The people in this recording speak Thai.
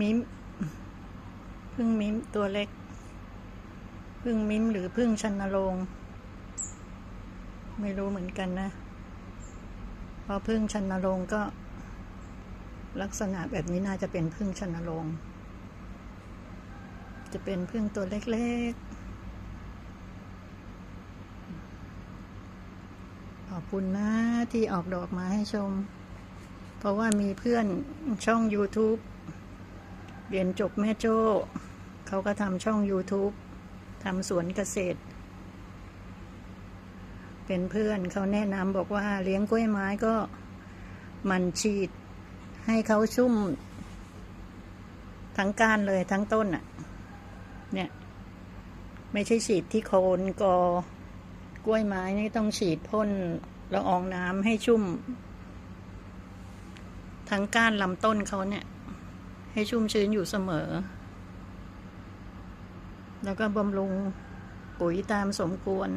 มิมพึ่งมิมตัวเล็ก พึ่งมิมหรือพึ่งชันนรงไม่รู้เหมือนกันนะ เพราะพึ่งชันนรงก็ ลักษณะแบบนี้น่าจะเป็นพึ่งชันนรงจะเป็นพึ่งตัวเล็กๆ ขอบคุณนะที่ออกดอกมาให้ชม เพราะว่ามีเพื่อนช่อง YouTube เรียนจบแม่โจ้ เขาก็ทำช่อง YouTube ทำสวนเกษตร เป็นเพื่อนเขาแนะนำบอกว่าเลี้ยงกล้วยไม้ก็มันฉีด ให้เขาชุ่ม ทั้งก้านเลยทั้งต้นอะ เนี่ย ไม่ใช่ฉีดที่โคนกอกล้วยไม้นี่ต้องฉีดพ่นละอองน้ำให้ชุ่ม ทั้งก้านลำต้นเขาเนี่ย ให้ชุ่มชื้นอยู่เสมอ แล้วก็บำรุงปุ๋ยตามสมควร